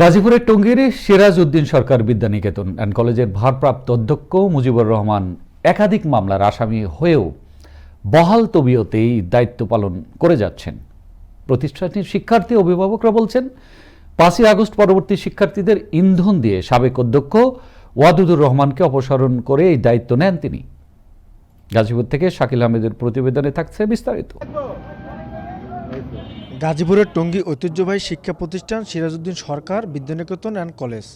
গাজীপুরের টঙ্গীর সিরাজ উদ্দিন সরকার বিদ্যানিকেতন অ্যান্ড কলেজের ভারপ্রাপ্ত অধ্যক্ষ মুজিবুর রহমান একাধিক মামলার আসামি হয়েও বহাল তবিয়তেই দায়িত্ব পালন করে যাচ্ছেন। প্রতিষ্ঠানটির শিক্ষার্থী অভিভাবকরা বলছেন, পাঁচই আগস্ট পরবর্তী শিক্ষার্থীদের ইন্ধন দিয়ে সাবেক অধ্যক্ষ ওয়াদুদুর রহমানকে অপসারণ করে এই দায়িত্ব নেন তিনি। গাজীপুর থেকে শাকিল আহমেদের প্রতিবেদনে থাকছে বিস্তারিত। গাজীপুরের টঙ্গী ঐতিহ্যবাহী শিক্ষা প্রতিষ্ঠান সিরাজউদ্দিন সরকার বিদ্যানিকেতন অ্যান্ড কলেজ।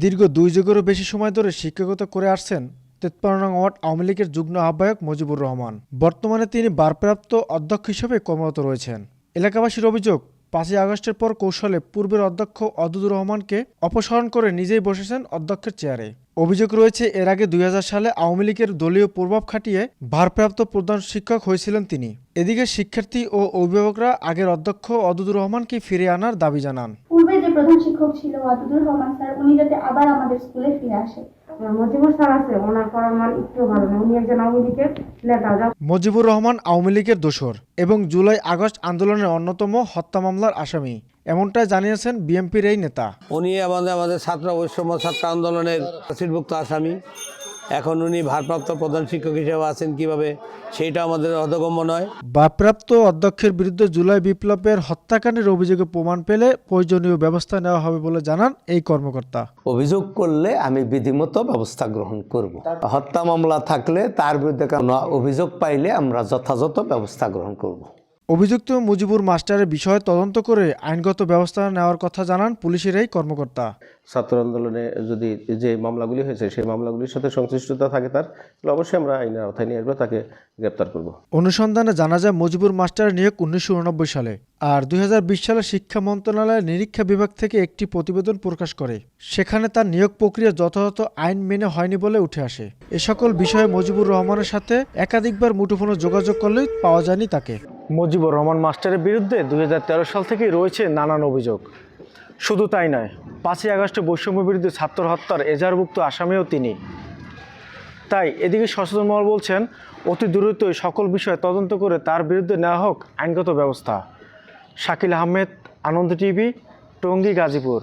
দীর্ঘ দুই যুগেরও বেশি সময় ধরে শিক্ষকতা করে আসছেন তেতপাড়া নং ওয়ার্ড আওয়ামী লীগের যুগ্ম আহ্বায়ক মুজিবুর রহমান। বর্তমানে তিনি বারপ্রাপ্ত অধ্যক্ষ হিসেবে কর্মরত রয়েছেন। এলাকাবাসীর অভিযোগ, পাঁচই আগস্টের পর কৌশলে পূর্বের অধ্যক্ষ অদুদুর রহমানকে অপসারণ করে নিজেই বসেছেন অধ্যক্ষের চেয়ারে। অভিযোগ রয়েছে এর আগে দুই হাজার সালে আওয়ামী লীগের দলীয় প্রভাব খাটিয়ে ভারপ্রাপ্ত প্রধান শিক্ষক হয়েছিলেন তিনি। এদিকে শিক্ষার্থী ও অভিভাবকরা আগের অধ্যক্ষ অদুদুর রহমানকে ফিরে আনার দাবি জানান। পূর্বে যে প্রধান শিক্ষক ছিল ওয়াদুদুর রহমান স্যার উনি যাতে আবার আমাদের স্কুলে ফিরে আসে। মজিবুর স্যার আছে ওনার পড়ার মান একটু ভালো না উনি একজন আওয়ামী লীগের নেতা যা মুজিবুর রহমান আওয়ামী লীগের দোসর এবং জুলাই আগস্ট আন্দোলনের অন্যতম হত্যা মামলার আসামি। এমনটাই জানিয়েছেন বিএনপির এই নেতা। উনি আমাদের আমাদের ছাত্র বৈষম্য ছাত্র আন্দোলনের ফাঁসিভুক্ত আসামি। এখন উনি ভারপ্রাপ্ত প্রধান শিক্ষক হিসেবে আছেন কীভাবে সেইটা আমাদের অধগম্য নয়। ভারপ্রাপ্ত অধ্যক্ষের বিরুদ্ধে জুলাই বিপ্লবের হত্যাকাণ্ডের অভিযোগে প্রমাণ পেলে প্রয়োজনীয় ব্যবস্থা নেওয়া হবে বলে জানান এই কর্মকর্তা। অভিযোগ করলে আমি বিধিমতো ব্যবস্থা গ্রহণ করব। হত্যা মামলা থাকলে তার বিরুদ্ধে কোনো অভিযোগ পাইলে আমরা যথাযথ ব্যবস্থা গ্রহণ করব। অভিযুক্ত মুজিবুর মাস্টারের বিষয়ে তদন্ত করে আইনগত ব্যবস্থা নেওয়ার কথা জানান পুলিশের এই কর্মকর্তা। ছাত্র আন্দোলনে যদি যে মামলাগুলি হয়েছে সেই মামলাগুলির সাথে সংশ্লিষ্টতা থাকে তার তাহলে অবশ্যই আমরা আইনের আওতায় নিয়ে আসব তাকে গ্রেপ্তার করব। অনুসন্ধানে জানা যায় মুজিবুর মাস্টারের নিয়োগ উনিশশো সালে আর দুই হাজার বিশ সালে শিক্ষা মন্ত্রণালয়ের নিরীক্ষা বিভাগ থেকে একটি প্রতিবেদন প্রকাশ করে। সেখানে তার নিয়োগ প্রক্রিয়া যথাযথ আইন মেনে হয়নি বলে উঠে আসে। এ সকল বিষয়ে মুজিবুর রহমানের সাথে একাধিকবার মুঠোফোনে যোগাযোগ করলেও পাওয়া যায়নি তাকে। মুজিবুর রহমান মাস্টারের বিরুদ্ধে দু হাজার তেরো সাল থেকেই রয়েছে নানান অভিযোগ। শুধু তাই নয়, পাঁচই আগস্টে বৈষম্য বিরুদ্ধে ছাত্র হত্যার এজাহারভুক্ত আসামিও তিনি। তাই এদিকে সচেতন মহল বলছেন, অতি দ্রুতই সকল বিষয় তদন্ত করে তার বিরুদ্ধে নেওয়া হোক আইনগত ব্যবস্থা। শাকিল আহমেদ, আনন্দ টিভি, টঙ্গী, গাজীপুর।